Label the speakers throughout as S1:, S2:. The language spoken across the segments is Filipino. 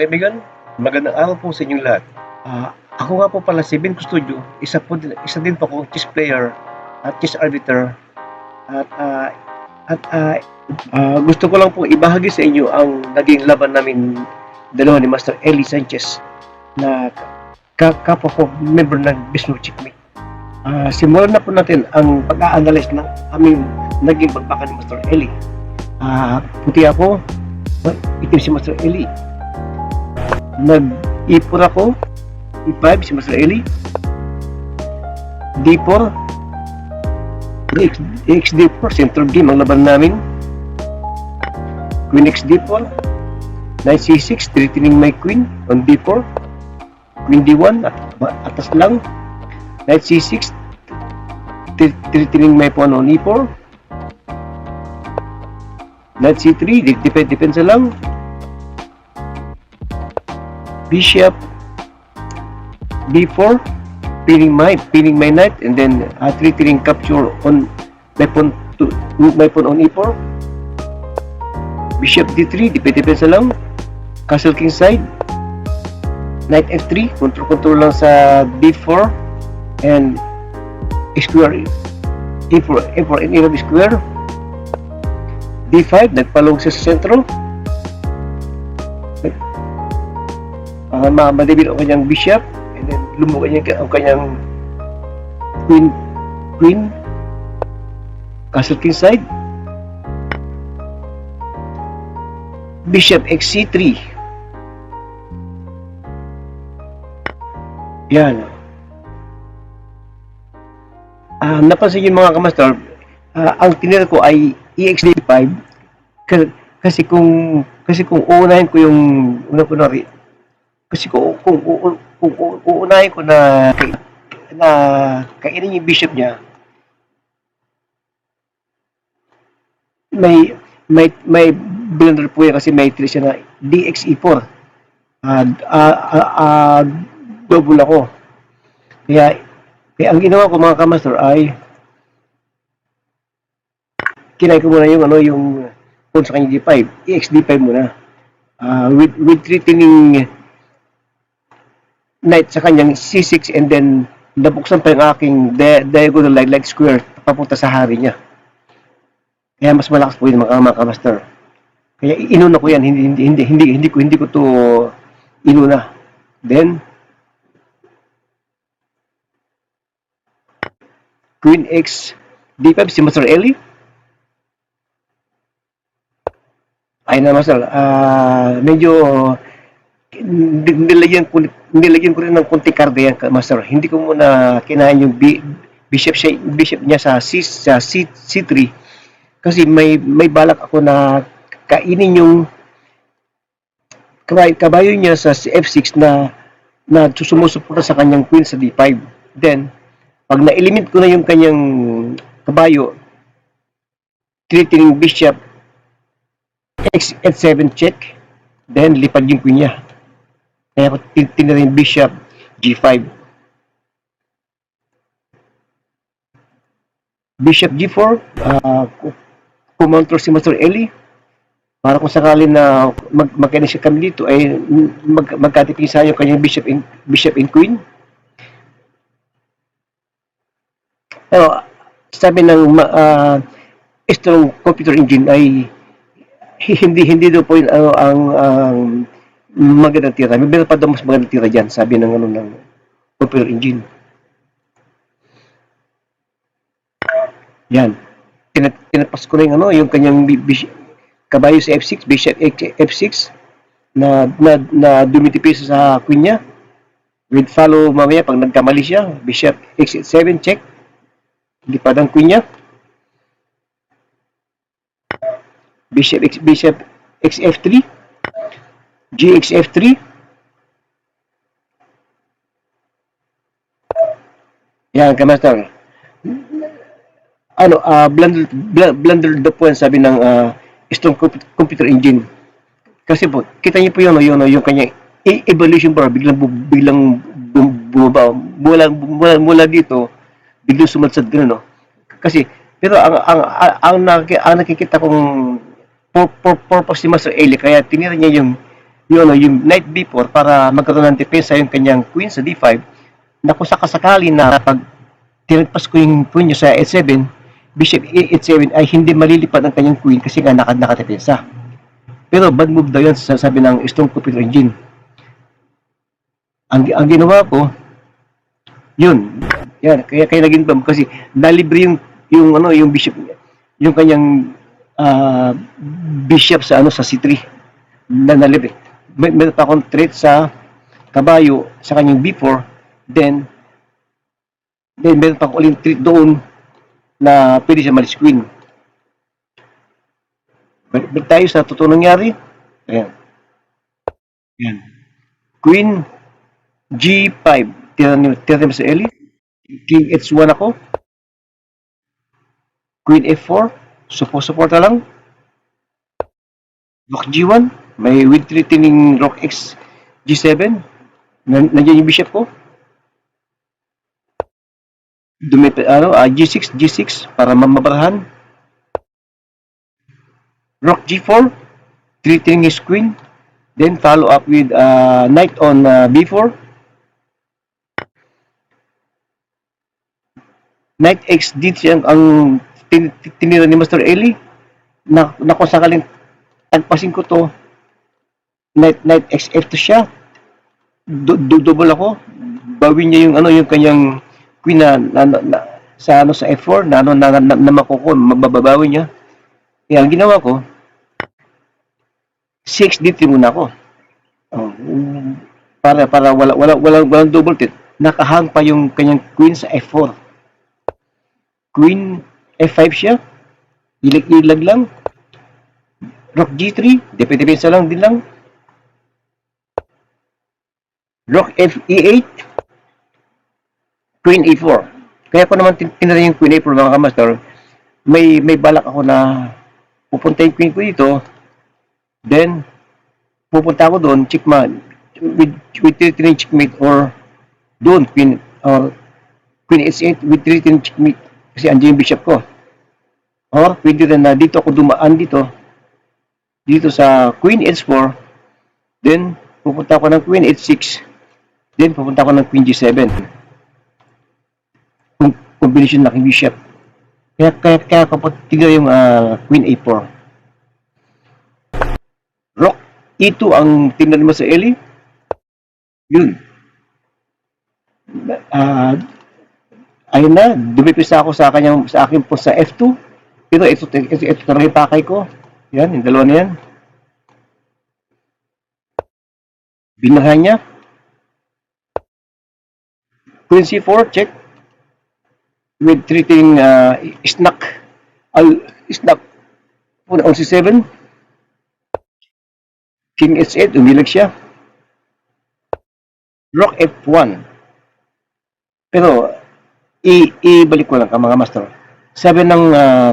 S1: mga kaibigan, magandang araw po sa inyong lahat. Ah, ako nga po pala si Ben Custodio, isa, po din, isa din po ako chess player at chess arbiter. At, ah, at ah, ah, gusto ko lang po ibahagi sa inyo ang naging laban namin dalawa ni Master Eli Sanchez na ka kapwa ko member ng Bisno Checkmate. Ah, simulan na po natin ang pag-a-analyze ng aming naging pagbaka ni Master Eli. Ah, puti ako, itim si Master Eli. Nag-ipor ako, E5 si Master Eli. D4, DX, DXD4, center game ang laban namin. Queen XD4, Knight C6, threatening my queen on D4. Queen D1, at, atas lang. Knight C6, th- threatening my pawn on E4. Knight C3, di- depend, depensa lang. Bishop B4, pinning my pinning my knight, and then uh, threatening capture on my pawn to my pawn on E4. Bishop D3, depensa lang. Castle king side. Knight F3, control control lang sa D4 and square E4, E4 and E5 square. D5, nagpalong sa sentro. Uh, madibil ang kanyang bishop and then lumugan niya ang kanyang queen queen castle king side. Bishop xc3 yan. Ah napansin niyo mga kamaster ah, ang tinira ko ay E exd5 K- kasi kung kasi kung uunahin ko yung una ko na kasi kung kung, kung, kung, kung uunahin ko na na kainin yung bishop niya may may may blunder po yan kasi may siya na DXE4 ah ah ah, ah, double ako. Kaya kaya ang ginawa ko mga kamaster ay kinay ko muna yung ano yung pawn sa kanya D5 EXD5 muna. Ah, with with threatening knight sa kanyang C6 and then nabuksan pa yung aking di- diagonal like, like square papunta sa hari niya. Kaya mas malakas po yun mga, kamaster. Kaya inuna ko yan, hindi hindi hindi hindi, hindi ko hindi ko to inuna. Then Queen X D5 si Master Eli. Ay na Master, ah medyo nilagyan ko nilagyan ko rin ng konti karga yan, Master. Hindi ko muna kinain yung bi- bishop siya, bishop niya sa C sa C, C3 kasi may may balak ako na kainin yung kabayo, niya sa F6 na na sumusuporta sa kanyang queen sa D5. Then, pag na-eliminate ko na yung kanyang kabayo, threatening bishop X F7 check, then lipad yung queen niya. Kaya ko tin- tinira yung bishop G5. Bishop G4, uh, kumontrol si Master Eli. Para kung sakali na mag magkainis kami dito ay mag magkatipisa yung kanyang bishop in bishop in queen. Pero sabi ng ma- ah, strong computer engine ay hindi hindi daw po yun ano, ang ang magandang tira. May meron pa daw mas magandang tira diyan, sabi ng ano ng computer engine. Yan. Tinat tinapas ko na yung ano, yung kanyang kabayo sa F6, bishop X- F6 na na, na dumitipis sa queen niya. With follow mamaya pag nagkamali siya, bishop X7 check. Lipad ang queen niya. Bishop X Bishop XF3 GXF3 Yan, kamaster. Ano, ah blunder, bl- blunder the point sabi ng ah, strong compu- computer engine. Kasi po, kita niyo po yun, yun, yung kanyang e- evolution bar, biglang, biglang bum- bumaba. Mula, mula, mula dito, biglang sumadsad gano'n, no? Kasi, pero ang, ang, ang, ang, ang nakikita kong pur- pur- purpose ni Master Eli, kaya tinira niya yung yung, ano, yung knight b4 para magkaroon ng depensa yung kanyang queen sa d5 na kung sakasakali na pag tinagpas ko yung queen niya sa e7, bishop e7 ay hindi malilipad ang kanyang queen kasi nga naka, nakadepensa. Pero bad move daw yun sa sabi ng Stone Computer Engine. Ang, ang ginawa ko, yun, yan, kaya kaya naging bam kasi nalibre yung yung ano yung bishop yung kanyang ah, bishop sa ano sa C3 na nalibre. May, meron pa akong threat sa kabayo sa kanyang B4 then then meron pa akong uling threat doon na pwede siya malis queen. Balik tayo sa totoong nangyari. Ayan. Ayan. Queen G5. Tira ni tira ni sa Ellie. King H1 ako. Queen F4. Support support na lang. Rook G1. May with threatening Rook X G7. Nan nandiyan yung bishop ko. Dumit, ano, ah, G6, G6 para mamabarahan. Rook G4. Threatening his queen. Then follow up with uh, knight on uh, B4. Knight X dito ang, ang tin, tinira ni Master Eli na, na kung sakaling tagpasin ko to Knight, Knight X F2 siya double ako bawin niya yung ano yung kanyang queen na, na, na, na- sa ano sa F4 na ano na, na, na makukuha mababawi niya kaya ang ginawa ko 6 D3 muna ako oh, para para wala wala walang, walang double tit nakahang pa yung kanyang queen sa F4 Queen F5 siya. Ilag-ilag lang. Rook G3. Depensa lang din lang. Rook F E8. Queen E4. Kaya ko naman tin- tinira yung Queen E4 mga kamaster. May, may balak ako na pupunta yung Queen ko dito. Then, pupunta ako doon, checkmate. With, with 3 checkmate or doon, Queen, or Queen H8 with 3 checkmate kasi andiyan yung bishop ko. Or pwede rin na dito ako dumaan dito dito sa Queen H4 then pupunta ako ng Queen H6 then pupunta ako ng Queen G7 kung combination aking bishop kaya kaya kaya kapag tignan yung ah, Queen A4 Rook E2 ang tingnan mo sa Eli yun ah ayun na, dumipisa ako sa kanyang sa akin po sa F2. Pero ito ito, ito talaga yung pakay ko. Yan, yung dalawa na yan. Niya. Queen C4, check. With treating uh, snack. Al, snack. Una on C7. King H8, umilag siya. Rook F1. Pero, i ibalik ko lang ka mga master. Sabi ng uh,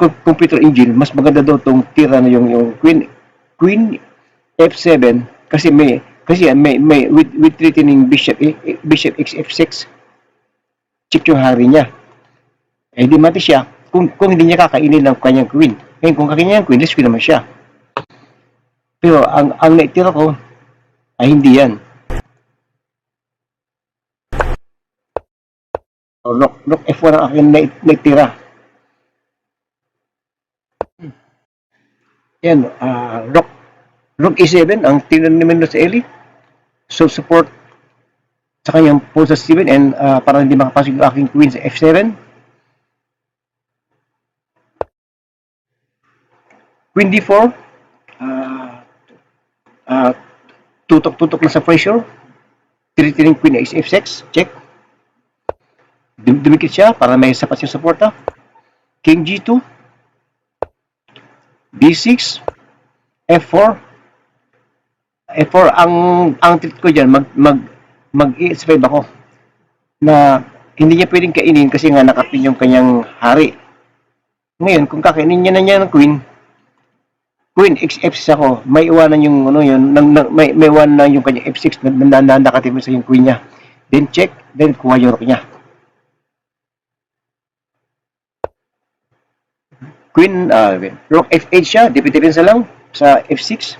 S1: Co- Computer Engine, mas maganda daw tong tira na yung yung Queen Queen F7 kasi may kasi may may with with threatening bishop bishop x f6 check yung hari niya. Eh di mati siya kung kung hindi niya kakainin ng kanyang queen. Ngayon kung kakainin niya ang queen, rescue naman siya. Pero ang ang naitira ko ay hindi yan. O, Rook, Rook F1 ang aking nait- naitira. Yan, ah Rook, Rook E7 ang tinan naman sa Eli. So, support sa kanyang pawn sa 7 and ah, para hindi makapasok yung aking queen sa F7. Queen D4. ah ah tutok-tutok na sa pressure. Tinitingin queen is F6. Check. Dum- dumikit siya para may sapat siyang suporta. King G2, B6, F4, F4 ang ang treat ko diyan mag mag mag E5 ako na hindi niya pwedeng kainin kasi nga nakapin yung kanyang hari. Ngayon, kung kakainin niya na niya ng queen, queen X6 ako, may iwanan yung ano yun, nang, nang, may, may iwanan na yung kanyang F6 na, na, na nakatipid sa yung queen niya. Then check, then kuha yung rook niya. Queen, uh, Rook F8 siya, depensa lang sa F6.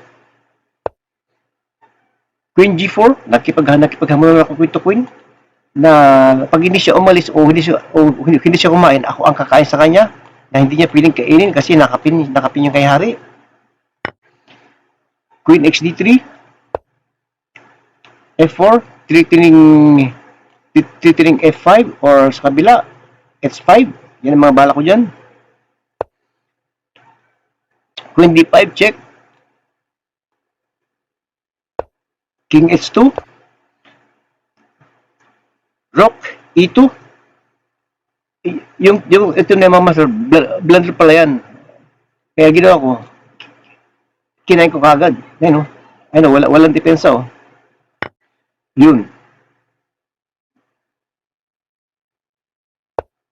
S1: Queen G4, nakipag nakipaghamulan ako queen to queen na pag hindi siya umalis o hindi siya o hindi, siya kumain, ako ang kakain sa kanya na hindi niya piling kainin kasi nakapin nakapin yung kay hari. Queen XD3 F4 titiring titiring F5 or sa kabila H5 yan ang mga bala ko dyan Queen D5 check King H2 Rock E2 Y- yung, yung ito na mga master bl- blunder pala yan. Kaya ginawa ko kinain ko kagad. Ayun o ayun o wala, walang depensa o yun.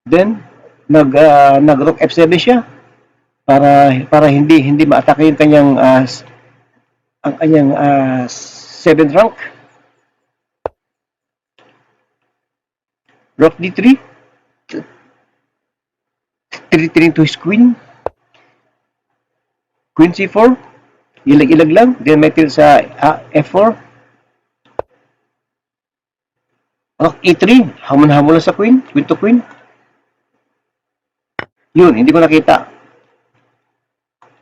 S1: Then nag ah, nag rock F7 siya para para hindi hindi maatake yung kanyang ah, s- ang kanyang ah, 7th rank. Rock D3 3 to his queen. Queen C4 ilag-ilag lang. Then may til sa ah, F4 rock E3 hamon-hamon lang sa queen. Queen to queen. Yun, hindi ko nakita.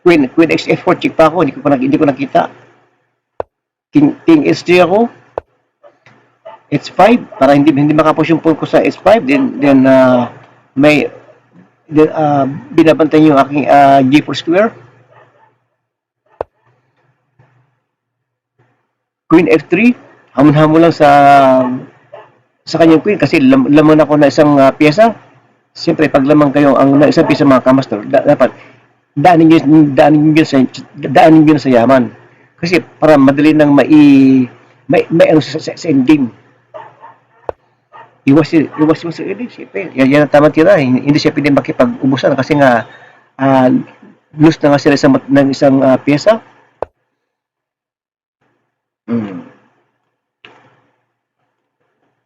S1: Queen, Queen X F4, check pa ako, hindi ko pa hindi ko nakita. King, King S3 ako. H5, para hindi hindi makapush yung pawn ko sa S5, then then uh, may then uh, binabantay yung aking uh, G4 square. Queen F3, hamon-hamon lang sa sa kanyang queen kasi lam, laman ako na isang uh, pyesa. Siyempre, pag lamang kayo ang na isang piece mga kamaster, da, dapat daanin nyo, daanin nyo sa, daanin nyo sa yaman. Kasi para madali nang mai, may, may ano sa, sa, sa endgame. Iwas, iwas mo sa endgame, siyempre. Yan, yan ang tamang tira. Hindi hindi siya pwede makipag-ubusan kasi nga uh, lose na nga sila sa, ng isang uh, pyesa. Hmm.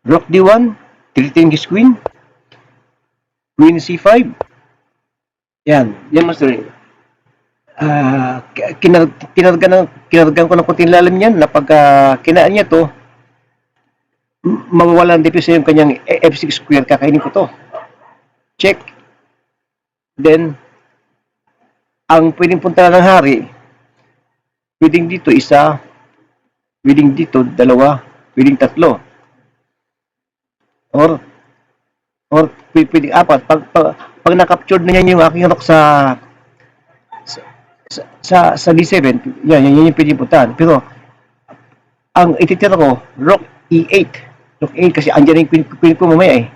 S1: Rock D1, tilitin his queen. Queen C5. Yan, yan master. Ah, uh, kinarag, kinargan, kinargan ko ng kunting lalim yan na pag uh, kinaan niya to, m- mawawalan dito sa yung kanyang F6 square, kakainin ko to. Check. Then, ang pwedeng punta ng hari, pwedeng dito isa, pwedeng dito dalawa, pwedeng tatlo. Or, or pwede, pwede apat. Pag, pag, pag na-captured na niya yung aking rock sa sa, sa, sa D7, yan, yan, yan yung pwede puntahan. Pero, ang ititira ko, rock E8. Rock E8 kasi andyan yung queen, queen ko mamaya eh.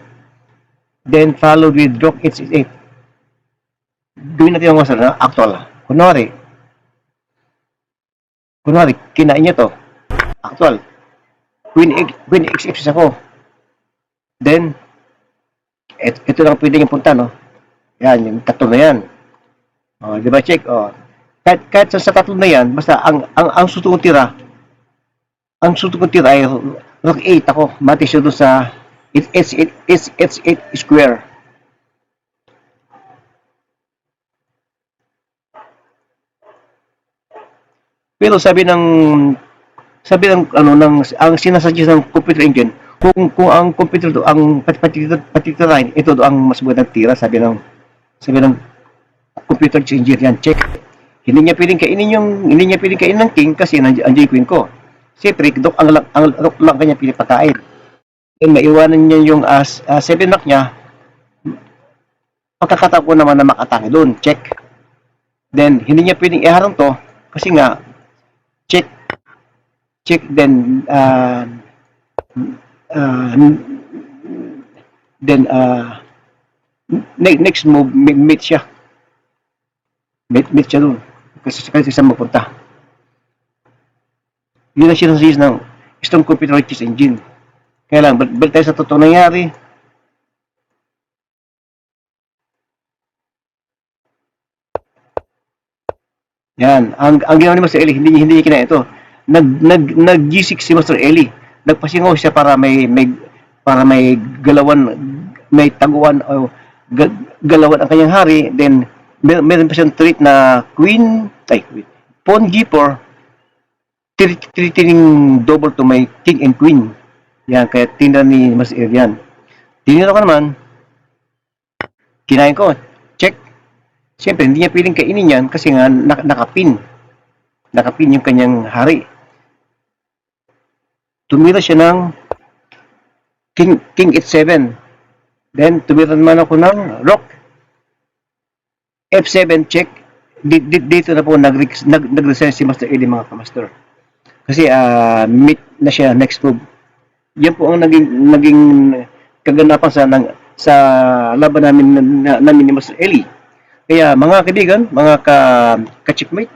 S1: Then, followed with rock H8. Gawin natin yung masal na actual. Kunwari, kunwari, kinain niya to. Actual. Queen, X- queen X6 ako. Then, et, ito lang pwede yung punta, no? Yan, yung tatlo na yan. O, di ba, check? O, kahit, kahit sa, sa tatlo na yan, basta ang, ang, ang suto kong tira, ang suto kong tira ay rock 8 ako. Mati siya doon sa it's, it's, it's, it's, it's square. Pero sabi ng sabi ng ano ng ang sinasuggest ng computer engine kung kung ang computer do ang line ito do ang mas magandang tira sabi ng sabi ng computer engineer yan check hindi niya pwedeng kainin yung hindi niya pwedeng kainin ng king kasi nandiyan ang queen ko. Siyempre dok ang ang rook lang kanya pinipakain then maiwanan niya yung as uh, seven knock niya. Pagkakataon ko naman na makatake doon check. Then hindi niya pwedeng iharang to kasi nga check check then uh, uh, then uh, ne- next move ma- mate siya. Mate, mate siya doon kasi kasi sa mapunta yun ang sinasayos ng strong computer chess engine kaya lang bal- balik tayo sa totoong nangyari Yan. Ang, ang ginawa ni Master Eli, hindi, hindi niya kina ito. Nag, nag, nag G6 si Master Eli. Nagpasingaw siya para may, may, para may galawan, may taguan o ga, galawan ang kanyang hari. Then, mer meron pa siyang treat na queen, ay, queen, pawn G4, tit- titining double to my king and queen. Yan, kaya tingnan ni Mas Ir yan. Tinignan ko naman, kinain ko, check. Siyempre, hindi niya piling kainin yan kasi nga nak- nakapin. Nakapin yung kanyang hari. Tumira siya ng king, king h7. Then, tumira naman ako ng rock. F7 check. Di- di- Dito na po nag, nag, nag-resign si Master Eddie mga kamaster. Kasi ah meet na siya next move. Yan po ang naging naging kaganapan sa nang, sa laban namin na, na- namin ni Master Eli. Kaya mga kaibigan, mga ka, ka-checkmate,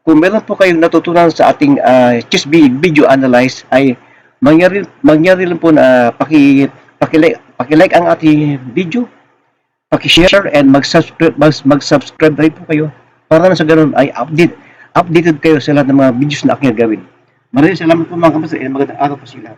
S1: kung meron po kayong natutunan sa ating ah, chess vi- video analyze ay mangyari mangyari lang po na paki paki-like paki-like ang ating video, paki-share and mag-subscribe mag, mag-subscribe rin po kayo para na sa ganun ay update updated kayo sa lahat ng mga videos na aking gagawin. Maraming salamat po mga kapatid. Magandang araw po sila.